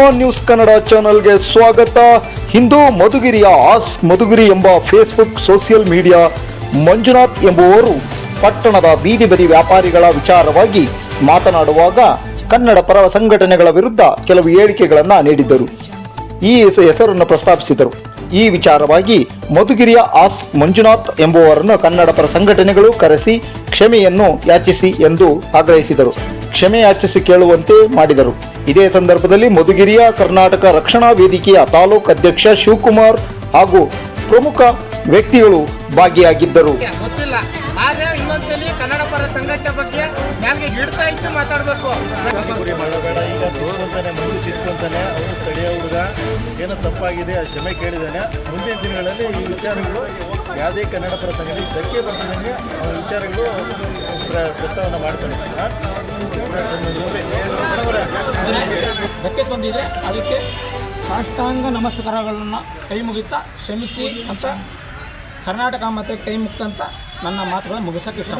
News Kannada ಚಾನೆಲ್ಗೆ ಸ್ವಾಗತ. Hindu ಮಧುಗಿರಿಯ as Madhugiri ಎಂಬ ಫೇಸ್ಬುಕ್ ಸೋಷಿಯಲ್ ಮೀಡಿಯಾ ಮಂಜುನಾಥ್ ಎಂಬುವರು ಪಟ್ಟಣದ ಬೀದಿ ಬದಿ ವ್ಯಾಪಾರಿಗಳ ವಿಚಾರವಾಗಿ ಮಾತನಾಡುವಾಗ ಕನ್ನಡ ಪರ ಸಂಘಟನೆಗಳ ವಿರುದ್ಧ ಕೆಲವು ಹೇಳಿಕೆಗಳನ್ನು ನೀಡಿದ್ದರು. ಈ ಹೆಸ- ಹೆಸರನ್ನು ಪ್ರಸ್ತಾಪಿಸಿದರು. ಈ ವಿಚಾರವಾಗಿ ಮಧುಗಿರಿಯ ಆಸ್ ಮಂಜುನಾಥ್ ಎಂಬುವರನ್ನು ಕನ್ನಡ ಪರ ಸಂಘಟನೆಗಳು ಕರೆಸಿ ಕ್ಷಮೆಯನ್ನು ಯಾಚಿಸಿ ಎಂದು ಆಗ್ರಹಿಸಿದರು. ಕ್ಷಮೆ ಯಾಚಿಸಿ ಕೇಳುವಂತೆ ಮಾಡಿದರು. ಇದೇ ಸಂದರ್ಭದಲ್ಲಿ ಮಧುಗಿರಿಯ ಕರ್ನಾಟಕ ರಕ್ಷಣಾ ವೇದಿಕೆಯ ತಾಲೂಕು ಅಧ್ಯಕ್ಷ ಶಿವಕುಮಾರ್ ಹಾಗೂ ಪ್ರಮುಖ ವ್ಯಕ್ತಿಗಳು ಭಾಗಿಯಾಗಿದ್ದರು. ಕನ್ನಡ ಪರ ಸಂಘಟನೆ ಬಗ್ಗೆ ಮಾತಾಡ್ಬೇಕು. ಗುರಿ ಮಾಡಬೇಡ ಈಗ ತೋರುವಂತಾನೆ ಮಂದಿ ತಿಳ್ಕೊಂತಾನೆ ಅವನು ಸ್ಥಳೀಯ ಹುಡುಗ, ಏನೋ ತಪ್ಪಾಗಿದೆ ಆ ಕ್ಷಮೆ ಕೇಳಿದ್ದಾನೆ ಮುಂದಿನ ದಿನಗಳಲ್ಲಿ ಈ ವಿಚಾರಗಳು ಯಾವುದೇ ಕನ್ನಡ ಪರ ಧಕ್ಕೆ ಬರ್ತಿದ್ದಂಗೆ ಆ ವಿಚಾರಗಳು ಪ್ರ- ಪ್ರಸ್ತಾವನೆ ಮಾಡ್ತಾನೆ? ಧಕ್ಕೆ ತಂದಿದೆ. ಅದಕ್ಕೆ ಸಾಷ್ಟಾಂಗ ನಮಸ್ಕಾರಗಳನ್ನು ಕೈ ಮುಗಿತಾ, ಕ್ಷಮಿಸಿ ಅಂತ, ಕರ್ನಾಟಕ ಮತ್ತು ಕೈ ಮುಕ್ತಂತ ನನ್ನ ಮಾತುಗಳನ್ನು ಮುಗಿಸೋಕ್ಕೆ ಇಷ್ಟ